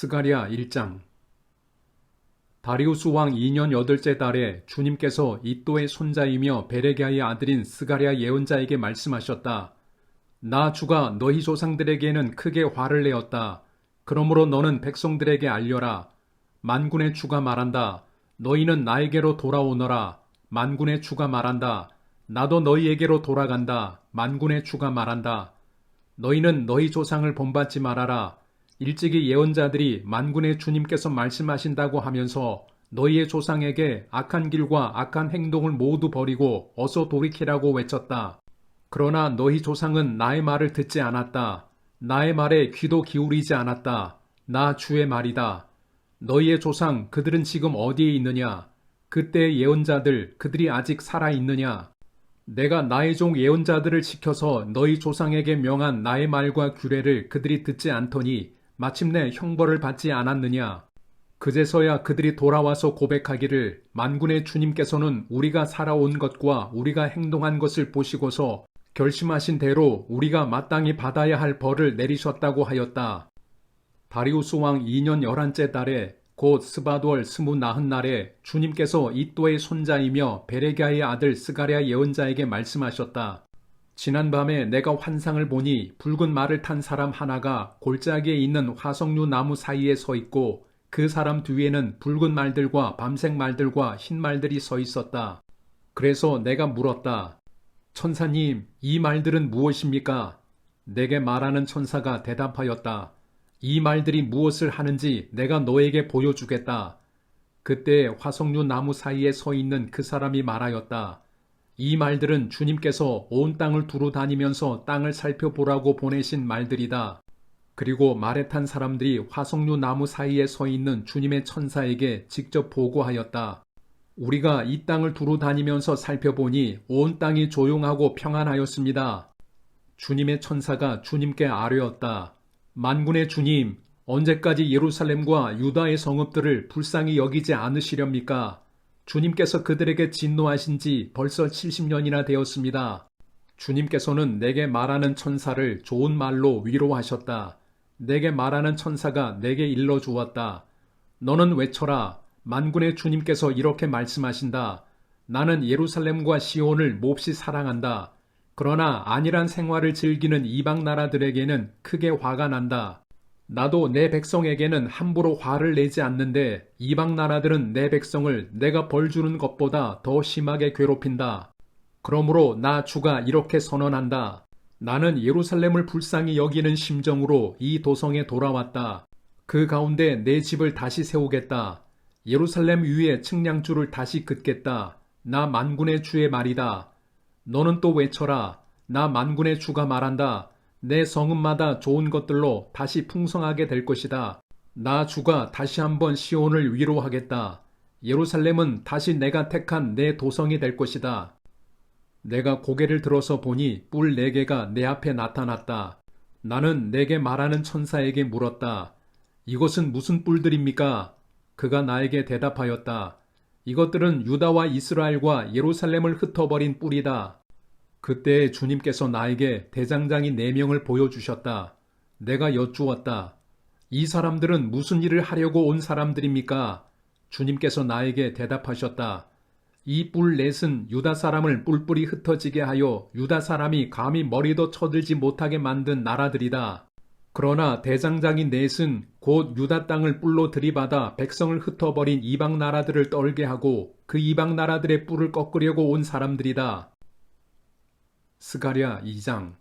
스가랴 1장 다리우스 왕 2년 여덟째 달에 주님께서 이또의 손자이며 베레기아의 아들인 스가랴 예언자에게 말씀하셨다. 나 주가 너희 조상들에게는 크게 화를 내었다. 그러므로 너는 백성들에게 알려라. 만군의 주가 말한다. 너희는 나에게로 돌아오너라. 만군의 주가 말한다. 나도 너희에게로 돌아간다. 만군의 주가 말한다. 너희는 너희 조상을 본받지 말아라. 일찍이 예언자들이 만군의 주님께서 말씀하신다고 하면서 너희의 조상에게 악한 길과 악한 행동을 모두 버리고 어서 돌이키라고 외쳤다. 그러나 너희 조상은 나의 말을 듣지 않았다. 나의 말에 귀도 기울이지 않았다. 나 주의 말이다. 너희의 조상 그들은 지금 어디에 있느냐? 그때의 예언자들 그들이 아직 살아 있느냐? 내가 나의 종 예언자들을 지켜서 너희 조상에게 명한 나의 말과 규례를 그들이 듣지 않더니 마침내 형벌을 받지 않았느냐? 그제서야 그들이 돌아와서 고백하기를 만군의 주님께서는 우리가 살아온 것과 우리가 행동한 것을 보시고서 결심하신 대로 우리가 마땅히 받아야 할 벌을 내리셨다고 하였다. 다리우스 왕 2년 열한째 달에 곧 스바돌 스무 나흔 날에 주님께서 이또의 손자이며 베레기아의 아들 스가랴 예언자에게 말씀하셨다. 지난밤에 내가 환상을 보니 붉은 말을 탄 사람 하나가 골짜기에 있는 화석류 나무 사이에 서 있고 그 사람 뒤에는 붉은 말들과 밤색 말들과 흰 말들이 서 있었다. 그래서 내가 물었다. 천사님, 이 말들은 무엇입니까? 내게 말하는 천사가 대답하였다. 이 말들이 무엇을 하는지 내가 너에게 보여주겠다. 그때 화석류 나무 사이에 서 있는 그 사람이 말하였다. 이 말들은 주님께서 온 땅을 두루 다니면서 땅을 살펴보라고 보내신 말들이다. 그리고 말에 탄 사람들이 화석류 나무 사이에 서 있는 주님의 천사에게 직접 보고하였다. 우리가 이 땅을 두루 다니면서 살펴보니 온 땅이 조용하고 평안하였습니다. 주님의 천사가 주님께 아뢰었다. 만군의 주님, 언제까지 예루살렘과 유다의 성읍들을 불쌍히 여기지 않으시렵니까? 주님께서 그들에게 진노하신 지 벌써 70년이나 되었습니다. 주님께서는 내게 말하는 천사를 좋은 말로 위로하셨다. 내게 말하는 천사가 내게 일러 주었다. 너는 외쳐라. 만군의 주님께서 이렇게 말씀하신다. 나는 예루살렘과 시온을 몹시 사랑한다. 그러나 안일한 생활을 즐기는 이방 나라들에게는 크게 화가 난다. 나도 내 백성에게는 함부로 화를 내지 않는데 이방 나라들은 내 백성을 내가 벌 주는 것보다 더 심하게 괴롭힌다. 그러므로 나 주가 이렇게 선언한다. 나는 예루살렘을 불쌍히 여기는 심정으로 이 도성에 돌아왔다. 그 가운데 내 집을 다시 세우겠다. 예루살렘 위에 측량줄을 다시 긋겠다. 나 만군의 주의 말이다. 너는 또 외쳐라. 나 만군의 주가 말한다. 내 성읍마다 좋은 것들로 다시 풍성하게 될 것이다. 나 주가 다시 한번 시온을 위로하겠다. 예루살렘은 다시 내가 택한 내 도성이 될 것이다. 내가 고개를 들어서 보니 뿔 네 개가 내 앞에 나타났다. 나는 내게 말하는 천사에게 물었다. 이것은 무슨 뿔들입니까? 그가 나에게 대답하였다. 이것들은 유다와 이스라엘과 예루살렘을 흩어버린 뿔이다. 그때 주님께서 나에게 대장장이 네 명을 보여주셨다. 내가 여쭈었다. 이 사람들은 무슨 일을 하려고 온 사람들입니까? 주님께서 나에게 대답하셨다. 이 뿔 넷은 유다 사람을 뿔뿔이 흩어지게 하여 유다 사람이 감히 머리도 쳐들지 못하게 만든 나라들이다. 그러나 대장장이 넷은 곧 유다 땅을 뿔로 들이받아 백성을 흩어버린 이방 나라들을 떨게 하고 그 이방 나라들의 뿔을 꺾으려고 온 사람들이다. 스가랴 2장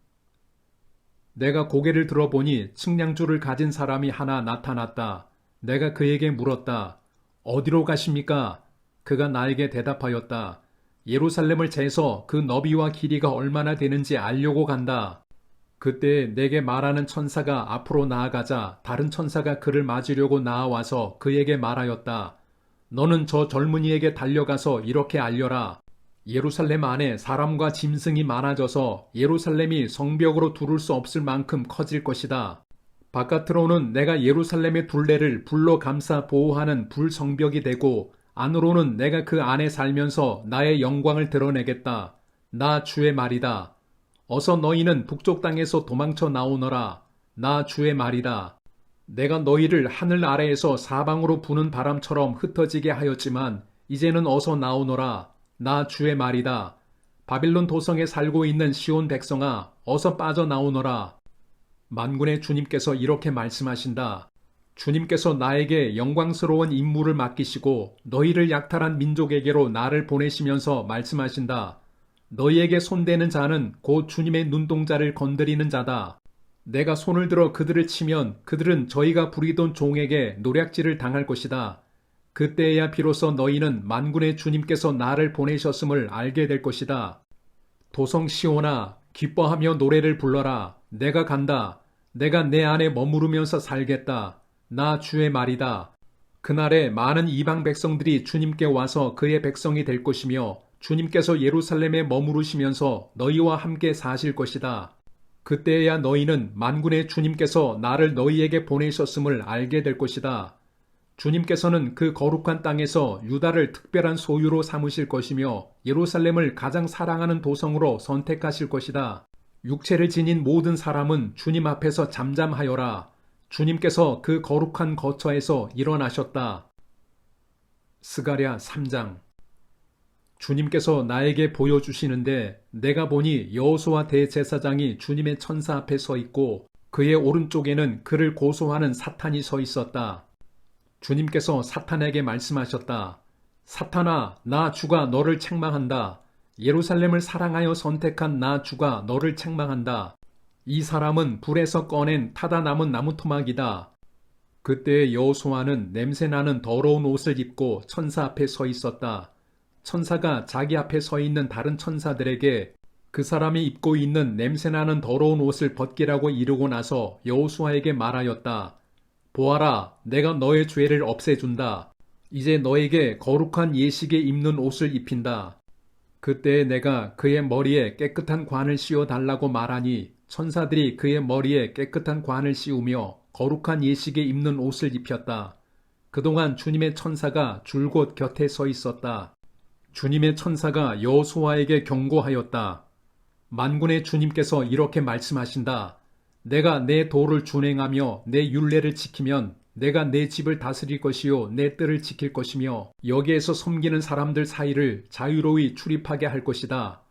내가 고개를 들어보니 측량줄을 가진 사람이 하나 나타났다. 내가 그에게 물었다. 어디로 가십니까? 그가 나에게 대답하였다. 예루살렘을 재서 그 너비와 길이가 얼마나 되는지 알려고 간다. 그때 내게 말하는 천사가 앞으로 나아가자 다른 천사가 그를 맞으려고 나아와서 그에게 말하였다. 너는 저 젊은이에게 달려가서 이렇게 알려라. 예루살렘 안에 사람과 짐승이 많아져서 예루살렘이 성벽으로 두를 수 없을 만큼 커질 것이다. 바깥으로는 내가 예루살렘의 둘레를 불로 감싸 보호하는 불성벽이 되고 안으로는 내가 그 안에 살면서 나의 영광을 드러내겠다. 나 주의 말이다. 어서 너희는 북쪽 땅에서 도망쳐 나오너라. 나 주의 말이다. 내가 너희를 하늘 아래에서 사방으로 부는 바람처럼 흩어지게 하였지만 이제는 어서 나오너라. 나 주의 말이다. 바빌론 도성에 살고 있는 시온 백성아, 어서 빠져나오너라. 만군의 주님께서 이렇게 말씀하신다. 주님께서 나에게 영광스러운 임무를 맡기시고 너희를 약탈한 민족에게로 나를 보내시면서 말씀하신다. 너희에게 손대는 자는 곧 주님의 눈동자를 건드리는 자다. 내가 손을 들어 그들을 치면 그들은 저희가 부리던 종에게 노략질을 당할 것이다. 그때야 비로소 너희는 만군의 주님께서 나를 보내셨음을 알게 될 것이다. 도성 시오나 기뻐하며 노래를 불러라. 내가 간다. 내가 내 안에 머무르면서 살겠다. 나 주의 말이다. 그날에 많은 이방 백성들이 주님께 와서 그의 백성이 될 것이며 주님께서 예루살렘에 머무르시면서 너희와 함께 사실 것이다. 그때야 너희는 만군의 주님께서 나를 너희에게 보내셨음을 알게 될 것이다. 주님께서는 그 거룩한 땅에서 유다를 특별한 소유로 삼으실 것이며 예루살렘을 가장 사랑하는 도성으로 선택하실 것이다. 육체를 지닌 모든 사람은 주님 앞에서 잠잠하여라. 주님께서 그 거룩한 거처에서 일어나셨다. 스가랴 3장 주님께서 나에게 보여주시는데 내가 보니 여호수아 대제사장이 주님의 천사 앞에 서 있고 그의 오른쪽에는 그를 고소하는 사탄이 서 있었다. 주님께서 사탄에게 말씀하셨다. 사탄아, 나 주가 너를 책망한다. 예루살렘을 사랑하여 선택한 나 주가 너를 책망한다. 이 사람은 불에서 꺼낸 타다 남은 나무 토막이다. 그때 여호수아는 냄새나는 더러운 옷을 입고 천사 앞에 서 있었다. 천사가 자기 앞에 서 있는 다른 천사들에게 그 사람이 입고 있는 냄새나는 더러운 옷을 벗기라고 이르고 나서 여호수아에게 말하였다. 보아라, 내가 너의 죄를 없애준다. 이제 너에게 거룩한 예식에 입는 옷을 입힌다. 그때 내가 그의 머리에 깨끗한 관을 씌워 달라고 말하니 천사들이 그의 머리에 깨끗한 관을 씌우며 거룩한 예식에 입는 옷을 입혔다. 그동안 주님의 천사가 줄곧 곁에 서 있었다. 주님의 천사가 여호수아에게 경고하였다. 만군의 주님께서 이렇게 말씀하신다. 내가 내 도를 준행하며 내 율례를 지키면 내가 내 집을 다스릴 것이요 내 뜰을 지킬 것이며 여기에서 섬기는 사람들 사이를 자유로이 출입하게 할 것이다.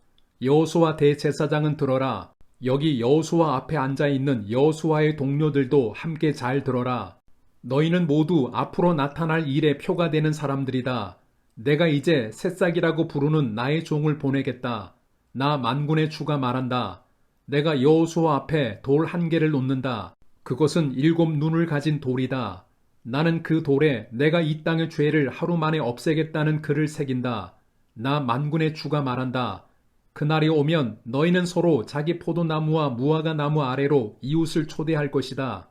여호수아 대제사장은 들어라. 여기 여호수아 앞에 앉아 있는 여호수아의 동료들도 함께 잘 들어라. 너희는 모두 앞으로 나타날 일의 표가 되는 사람들이다. 내가 이제 새싹이라고 부르는 나의 종을 보내겠다. 나 만군의 주가 말한다. 내가 여호수아 앞에 돌 한 개를 놓는다. 그것은 일곱 눈을 가진 돌이다. 나는 그 돌에 내가 이 땅의 죄를 하루 만에 없애겠다는 글을 새긴다. 나 만군의 주가 말한다. 그날이 오면 너희는 서로 자기 포도나무와 무화과 나무 아래로 이웃을 초대할 것이다.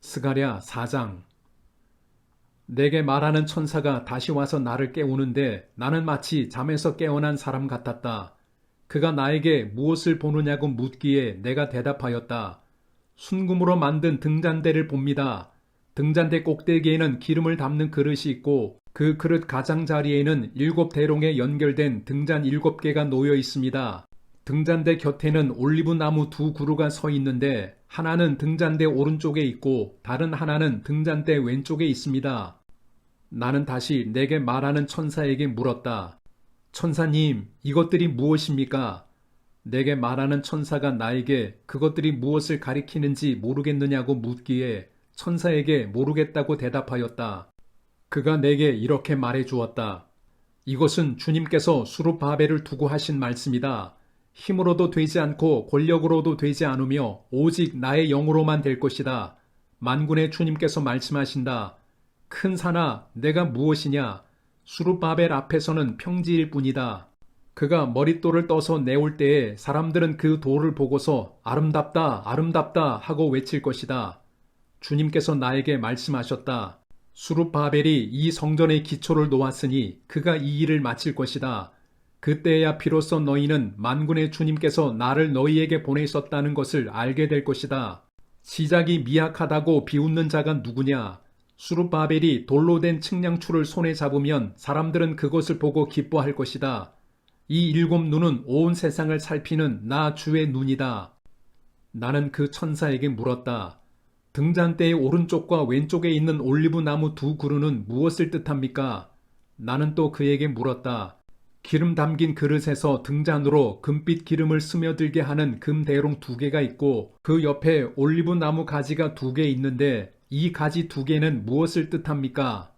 스가랴 4장 내게 말하는 천사가 다시 와서 나를 깨우는데 나는 마치 잠에서 깨어난 사람 같았다. 그가 나에게 무엇을 보느냐고 묻기에 내가 대답하였다. 순금으로 만든 등잔대를 봅니다. 등잔대 꼭대기에는 기름을 담는 그릇이 있고 그 그릇 가장자리에는 일곱 대롱에 연결된 등잔 일곱 개가 놓여 있습니다. 등잔대 곁에는 올리브 나무 두 그루가 서 있는데 하나는 등잔대 오른쪽에 있고 다른 하나는 등잔대 왼쪽에 있습니다. 나는 다시 내게 말하는 천사에게 물었다. 천사님, 이것들이 무엇입니까? 내게 말하는 천사가 나에게 그것들이 무엇을 가리키는지 모르겠느냐고 묻기에 천사에게 모르겠다고 대답하였다. 그가 내게 이렇게 말해 주었다. 이것은 주님께서 수르바벨을 두고 하신 말씀이다. 힘으로도 되지 않고 권력으로도 되지 않으며 오직 나의 영으로만 될 것이다. 만군의 주님께서 말씀하신다. 큰 산아, 내가 무엇이냐? 수르바벨 앞에서는 평지일 뿐이다. 그가 머릿돌을 떠서 내올 때에 사람들은 그 돌을 보고서 아름답다, 아름답다 하고 외칠 것이다. 주님께서 나에게 말씀하셨다. 수르바벨이 이 성전의 기초를 놓았으니 그가 이 일을 마칠 것이다. 그때야 비로소 너희는 만군의 주님께서 나를 너희에게 보내셨다는 것을 알게 될 것이다. 시작이 미약하다고 비웃는 자가 누구냐? 수르바벨이 돌로 된 측량추를 손에 잡으면 사람들은 그것을 보고 기뻐할 것이다. 이 일곱 눈은 온 세상을 살피는 나 주의 눈이다. 나는 그 천사에게 물었다. 등잔대의 오른쪽과 왼쪽에 있는 올리브 나무 두 그루는 무엇을 뜻합니까? 나는 또 그에게 물었다. 기름 담긴 그릇에서 등잔으로 금빛 기름을 스며들게 하는 금 대롱 두 개가 있고 그 옆에 올리브 나무 가지가 두 개 있는데 이 가지 두 개는 무엇을 뜻합니까?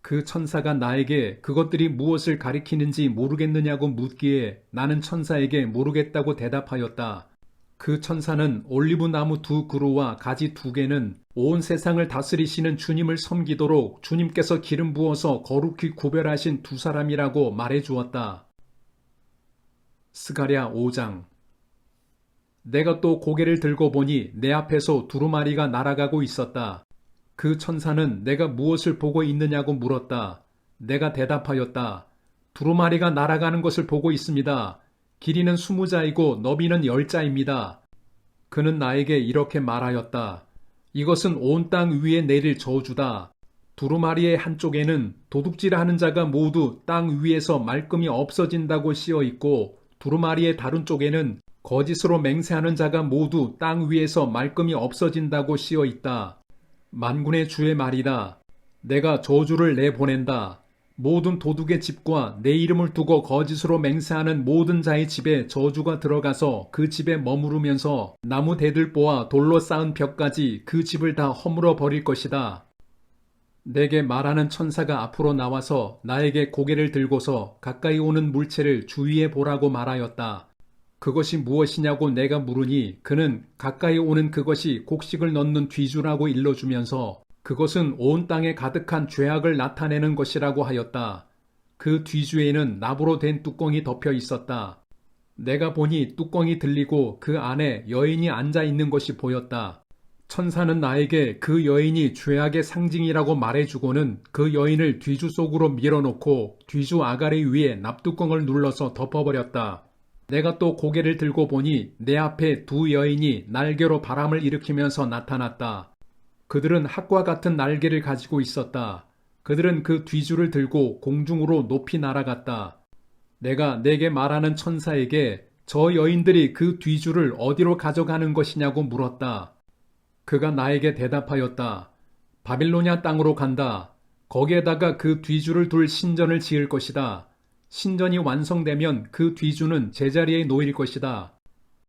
그 천사가 나에게 그것들이 무엇을 가리키는지 모르겠느냐고 묻기에 나는 천사에게 모르겠다고 대답하였다. 그 천사는 올리브 나무 두 그루와 가지 두 개는 온 세상을 다스리시는 주님을 섬기도록 주님께서 기름 부어서 거룩히 구별하신 두 사람이라고 말해 주었다. 스가랴 5장 내가 또 고개를 들고 보니 내 앞에서 두루마리가 날아가고 있었다. 그 천사는 내가 무엇을 보고 있느냐고 물었다. 내가 대답하였다. 두루마리가 날아가는 것을 보고 있습니다. 길이는 스무 자이고 너비는 열 자입니다. 그는 나에게 이렇게 말하였다. 이것은 온 땅 위에 내릴 저주다. 두루마리의 한쪽에는 도둑질하는 자가 모두 땅 위에서 말끔히 없어진다고 씌어 있고 두루마리의 다른 쪽에는 거짓으로 맹세하는 자가 모두 땅 위에서 말끔히 없어진다고 씌어 있다. 만군의 주의 말이다. 내가 저주를 내보낸다. 모든 도둑의 집과 내 이름을 두고 거짓으로 맹세하는 모든 자의 집에 저주가 들어가서 그 집에 머무르면서 나무 대들보와 돌로 쌓은 벽까지 그 집을 다 허물어 버릴 것이다. 내게 말하는 천사가 앞으로 나와서 나에게 고개를 들고서 가까이 오는 물체를 주위에 보라고 말하였다. 그것이 무엇이냐고 내가 물으니 그는 가까이 오는 그것이 곡식을 넣는 뒤주라고 일러주면서 그것은 온 땅에 가득한 죄악을 나타내는 것이라고 하였다. 그 뒤주에는 나무로 된 뚜껑이 덮여 있었다. 내가 보니 뚜껑이 들리고 그 안에 여인이 앉아 있는 것이 보였다. 천사는 나에게 그 여인이 죄악의 상징이라고 말해주고는 그 여인을 뒤주 속으로 밀어놓고 뒤주 아가리 위에 납뚜껑을 눌러서 덮어버렸다. 내가 또 고개를 들고 보니 내 앞에 두 여인이 날개로 바람을 일으키면서 나타났다. 그들은 학과 같은 날개를 가지고 있었다. 그들은 그 뒤줄을 들고 공중으로 높이 날아갔다. 내가 내게 말하는 천사에게 저 여인들이 그 뒤줄을 어디로 가져가는 것이냐고 물었다. 그가 나에게 대답하였다. 바빌로냐 땅으로 간다. 거기에다가 그 뒤줄을 둘 신전을 지을 것이다. 신전이 완성되면 그 뒤주는 제자리에 놓일 것이다.